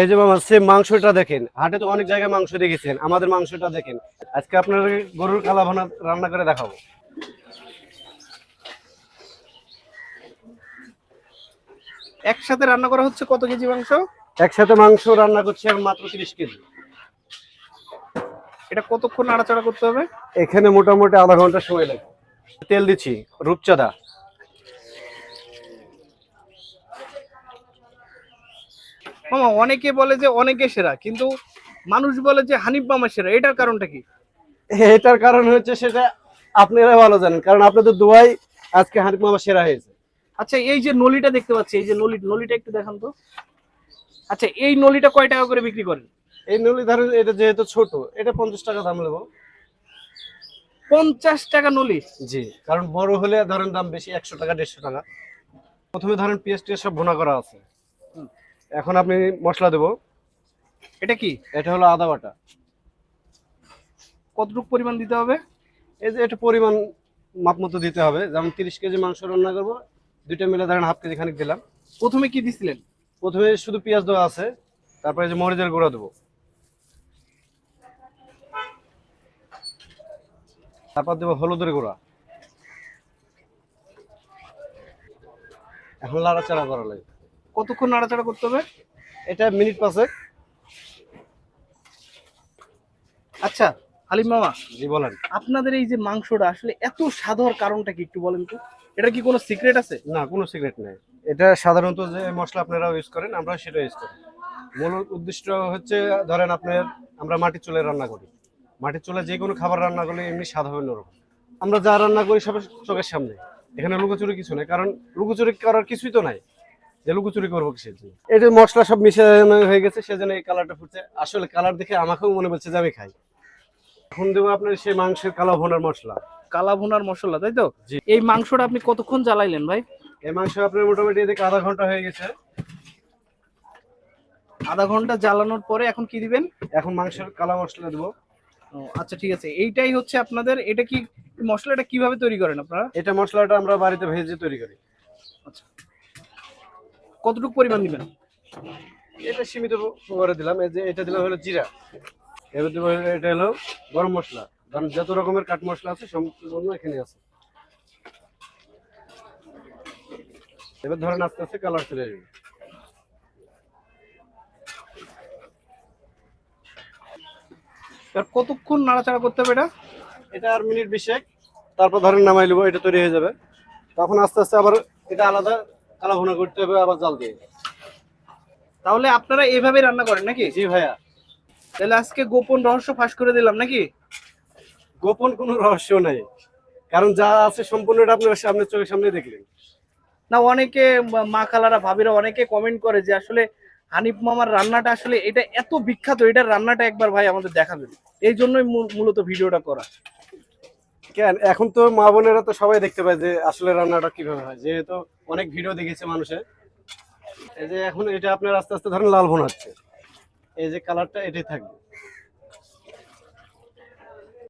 এই যে মামা সে মাংসটা দেখেন। হাটে তো অনেক জায়গায় মাংস দেখেছেন। আমাদের মাংসটা দেখেন। আজকে আপনার গরুর কালা ভানা রান্না করে দেখাবো। একসাথে রান্না করা হচ্ছে কত কেজি মাংস? একসাথে মাংস রান্না করছি আর মাত্র তিরিশ কেজি। এটা কতক্ষণ নাড়াচাড়া করতে হবে? এখানে মোটামুটি আধা ঘণ্টা সময় লাগে তেল দিচ্ছি রূপচাঁদা। মামা অনেকে বলে যে অনেকে সেরা কিন্তু মানুষ বলে যে হানিফ মামা সেরা এটার কারণটা কি? এটার কারণ হচ্ছে সেটা আপনারা ভালো জানেন কারণ আপনাদের দোয়াই আজকে হানিফ মামা সেরা হয়েছে। আচ্ছা এই যে নলিটা দেখতে পাচ্ছি এই যে নলি নলিটা একটু দেখান তো। আচ্ছা এই নলিটা কয় টাকা করে বিক্রি করেন? এই নলি ধরেন এটা যেহেতু ছোট এটা পঞ্চাশ টাকা দাম নেব। পঞ্চাশ টাকা নলি? জি কারণ বড় হলে ধরেন দাম বেশি একশো টাকা দেড়শো টাকা। প্রথমে ধরেন পেঁয়াজ টিয়াজ সব ভুনা করা আছে। এখন আপনি মশলা দেবো। এটা কি? এটা হলো আদা বাটা। কতটুকু পরিমাণ দিতে হবে? এই যে এটা পরিমাণ মাপ মতো দিতে হবে। যেমন তিরিশ কেজি মাংস রান্না করব। দুইটা মিলে ধরেন হাফ কেজি খানিক দিলাম। প্রথমে কি দিছিলেন? প্রথমে শুধু পেঁয়াজ দেওয়া আছে। তারপরে যে মরিচের গুঁড়া দেবো। তারপর দেবো হলুদের গুঁড়া। এখন লাড়াচাড়া করা লাগে কতক্ষণ নাড়াচাড়া করতে হবে? এটা মিনিট পাঁচেক। আচ্ছা হালিম মামা। জি বলেন। আপনাদের এই যে মাংসটা আসলে এত হওয়ার কারণটা কি একটু বলেন তো? এটা কি কোনো সিক্রেট আছে? না কোনো সিক্রেট নেই। এটা সাধারণত যে মশলা আপনারা ইউজ করেন আমরা সেটা ইউজ করি। মূল উদ্দেশ্য হচ্ছে ধরেন আপনার আমরা মাটির চুলায় রান্না করি। মাটির চুলায় যে কোনো খাবার রান্না করলে এমনি হবে অন্যরকম। আমরা যা রান্না করি সব চোখের সামনে। এখানে লুকোচুরি কিছু নেই কারণ লুকোচুরি করার কিছুই তো নাই। যে লুকোচুরি করব কিসের জন্য? এই যে মশলা সব মিশে হয়ে গেছে সেজন্য এই কালারটা ফুটছে। আসলে কালার দেখে আমাকেও মনে বলছে যে আমি খাই। এখন দেবো আপনার সেই মাংসের কালা ভোনার মশলা। কালা ভুনার মশলা তাই তো। এই মাংসটা আপনি কতক্ষণ জ্বালাইলেন ভাই? এই মাংস আপনার মোটামুটি এদিকে আধা ঘণ্টা হয়ে গেছে। আধা ঘণ্টা জ্বালানোর পরে এখন কি দিবেন? এখন মাংসের কালা মশলা দেবো। ও, আচ্ছা ঠিক আছে। এইটাই হচ্ছে আপনাদের এটা কি মশলাটা কীভাবে তৈরি করেন আপনারা? এটা মশলাটা আমরা বাড়িতে ভেজে তৈরি করি। আচ্ছা। কতটুকু পরিমাণ দিবেন? এটা সীমিত করে দিলাম। এই যে এটা দিলাম হলো জিরা। এবার দেবো এটা হলো গরম মশলা। কারণ যত রকমের কাঠ মশলা আছে সম্পূর্ণ এখানে আছে। এবার ধরেন আস্তে আস্তে কালার চলে আসবে। কতক্ষণ নাড়াচাড়া করতে হবে এটা? এটা আর মিনিট বিশেক। তারপর ধরেন নামাই নেব এটা তৈরি হয়ে যাবে। তখন আস্তে আস্তে আবার এটা আলাদা কালা ভুনা করতে হবে আবার জাল দিয়ে। তাহলে আপনারা এভাবে রান্না করেন নাকি? জি ভাইয়া। তাহলে আজকে গোপন রহস্য ফাঁস করে দিলাম নাকি? গোপন কোনো রহস্য নাই। কারণ যা আছে সম্পূর্ণ এটা আপনার সামনে চোখের সামনে দেখলেন। না অনেকে মা- মা খালারা ভাবিরা অনেকে কমেন্ট করে যে আসলে হানিফ মামার রান্নাটা আসলে এটা এত বিখ্যাত এটার রান্নাটা একবার ভাই আমাদের দেখাবেন। এই জন্যই মূলত ভিডিওটা করা। কেন? এখন তো মা বোনেরা তো সবাই দেখতে পায় যে আসলে রান্নাটা কীভাবে হয়। যেহেতু অনেক ভিডিও দেখেছে মানুষের। এই যে এখন এটা আপনার আস্তে আস্তে ধরেন লাল বোন হচ্ছে। এই যে কালারটা এটাই থাকবে।